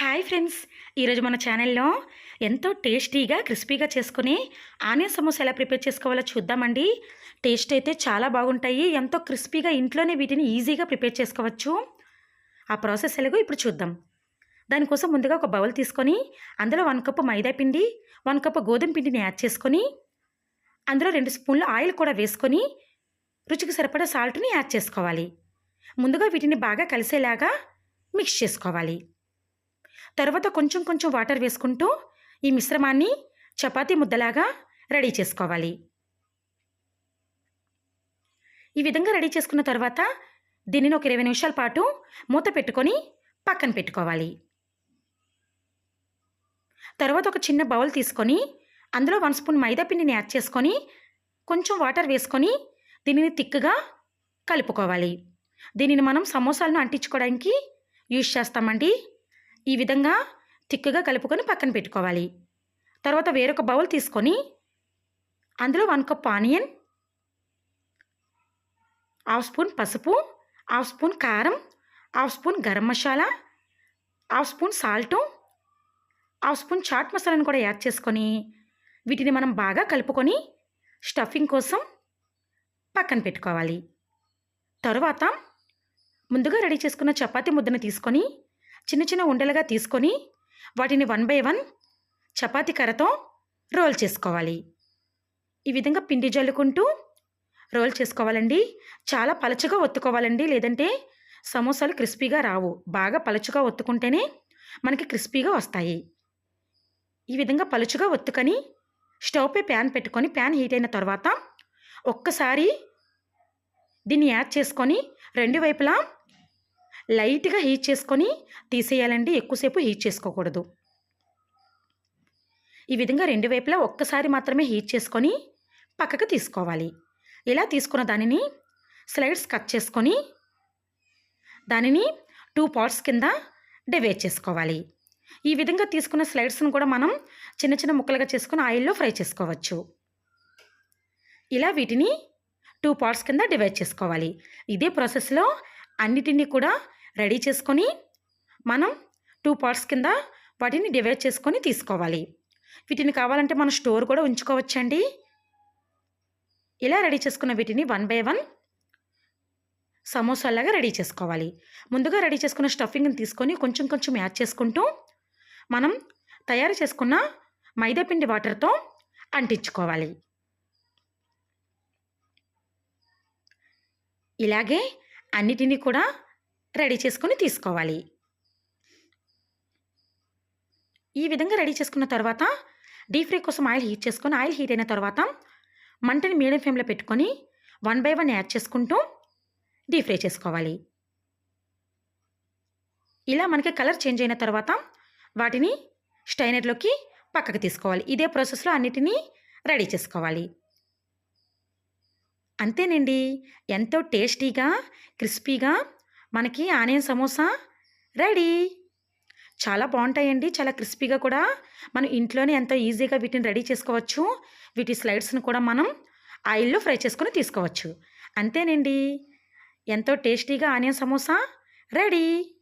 Hi friends. ఈరోజు మన ఛానల్లో ఎంతో టేస్టీగా క్రిస్పీగా చేసుకుని ఆనియన్ సమోసా ఎలా ప్రిపేర్ చేసుకోవాలో చూద్దామండి. టేస్ట్ అయితే చాలా బాగుంటాయి. ఎంతో క్రిస్పీగా ఇంట్లోనే వీటిని ఈజీగా ప్రిపేర్ చేసుకోవచ్చు. ఆ ప్రాసెస్ ఎలాగో ఇప్పుడు చూద్దాం. దానికోసం ముందుగా ఒక బౌల్ తీసుకొని అందులో వన్ కప్పు మైదా పిండి వన్ కప్పు గోధుమ పిండిని యాడ్ చేసుకొని అందులో రెండు స్పూన్లు ఆయిల్ కూడా వేసుకొని రుచికి సరిపడా సాల్ట్ని యాడ్ చేసుకోవాలి. ముందుగా వీటిని బాగా కలిసేలాగా మిక్స్ చేసుకోవాలి. తర్వాత కొంచెం కొంచెం వాటర్ వేసుకుంటూ ఈ మిశ్రమాన్ని చపాతీ ముద్దలాగా రెడీ చేసుకోవాలి. ఈ విధంగా రెడీ చేసుకున్న తర్వాత దీనిని ఒక ఇరవై నిమిషాల పాటు మూత పెట్టుకొని పక్కన పెట్టుకోవాలి. తర్వాత ఒక చిన్న బౌల్ తీసుకొని అందులో వన్ స్పూన్ మైదా పిండిని యాడ్ చేసుకొని కొంచెం వాటర్ వేసుకొని దీనిని తిక్కుగా కలుపుకోవాలి. దీనిని మనం సమోసాలను అంటించుకోవడానికి యూజ్ చేస్తామండి. ఈ విధంగా తిక్కుగా కలుపుకొని పక్కన పెట్టుకోవాలి. తర్వాత వేరొక బౌల్ తీసుకొని అందులో one cup onion half spoon పసుపు హాఫ్ స్పూన్ కారం half spoon garam masala half spoon salt half spoon chaat మసాలాను కూడా యాడ్ చేసుకొని వీటిని మనం బాగా కలుపుకొని స్టఫింగ్ కోసం పక్కన పెట్టుకోవాలి. తరువాత ముందుగా రెడీ చేసుకున్న చపాతీ ముద్దను తీసుకొని చిన్న చిన్న ఉండలుగా తీసుకొని వాటిని వన్ బై వన్ చపాతీ కర్రతో రోల్ చేసుకోవాలి. ఈ విధంగా పిండి జల్లుకుంటూ రోల్ చేసుకోవాలండి. చాలా పలచగా ఒత్తుకోవాలండి. లేదంటే సమోసాలు క్రిస్పీగా రావు. బాగా పలుచుగా ఒత్తుకుంటేనే మనకి క్రిస్పీగా వస్తాయి. ఈ విధంగా పలుచుగా ఒత్తుకొని స్టవ్పై ప్యాన్ పెట్టుకొని ప్యాన్ హీట్ అయిన తర్వాత ఒక్కసారి దీన్ని యాడ్ చేసుకొని రెండు వైపులా లైట్గా హీట్ చేసుకొని తీసేయాలండి. ఎక్కువసేపు హీట్ చేసుకోకూడదు. ఈ విధంగా రెండు వైపులా ఒక్కసారి మాత్రమే హీట్ చేసుకొని పక్కకు తీసుకోవాలి. ఇలా తీసుకున్న దానిని స్లైడ్స్ కట్ చేసుకొని దానిని టూ పార్ట్స్ కింద డివైడ్ చేసుకోవాలి. ఈ విధంగా తీసుకున్న స్లైడ్స్ను కూడా మనం చిన్న చిన్న ముక్కలుగా చేసుకుని ఆయిల్లో ఫ్రై చేసుకోవచ్చు. ఇలా వీటిని టూ పార్ట్స్ కింద డివైడ్ చేసుకోవాలి. ఇదే ప్రాసెస్లో అన్నిటినీ కూడా రెడీ చేసుకొని మనం టూ పార్ట్స్ కింద వాటిని డివైడ్ చేసుకొని తీసుకోవాలి. వీటిని కావాలంటే మనం స్టోర్ కూడా ఉంచుకోవచ్చండి. ఇలా రెడీ చేసుకున్న వీటిని వన్ బై వన్ సమోసాలాగా రెడీ చేసుకోవాలి. ముందుగా రెడీ చేసుకున్న స్టఫింగ్ని తీసుకొని కొంచెం కొంచెం యాడ్ చేసుకుంటూ మనం తయారు చేసుకున్న మైదాపిండి వాటర్తో అంటించుకోవాలి. ఇలాగే అన్నిటినీ కూడా రెడీ చేసుకొని తీసుకోవాలి. ఈ విధంగా రెడీ చేసుకున్న తర్వాత డీప్ ఫ్రై కోసం ఆయిల్ హీట్ చేసుకొని ఆయిల్ హీట్ అయిన తర్వాత మంటని మీడియం ఫ్లేమ్లో పెట్టుకొని వన్ బై వన్ యాడ్ చేసుకుంటూ డీప్ ఫ్రై చేసుకోవాలి. ఇలా మనకి కలర్ చేంజ్ అయిన తర్వాత వాటిని స్టైనర్లోకి పక్కకు తీసుకోవాలి. ఇదే ప్రాసెస్లో అన్నిటినీ రెడీ చేసుకోవాలి. అంతేనండి. ఎంతో టేస్టీగా క్రిస్పీగా మనకి ఆనియన్ సమోసా రెడీ. చాలా బాగుంటాయండి చాలా క్రిస్పీగా కూడా. మనం ఇంట్లోనే ఎంతో ఈజీగా వీటిని రెడీ చేసుకోవచ్చు. వీటి స్లైడ్స్ని కూడా మనం ఆయిల్లో ఫ్రై చేసుకుని తీసుకోవచ్చు. అంతేనండి. ఎంతో టేస్టీగా ఆనియన్ సమోసా రెడీ.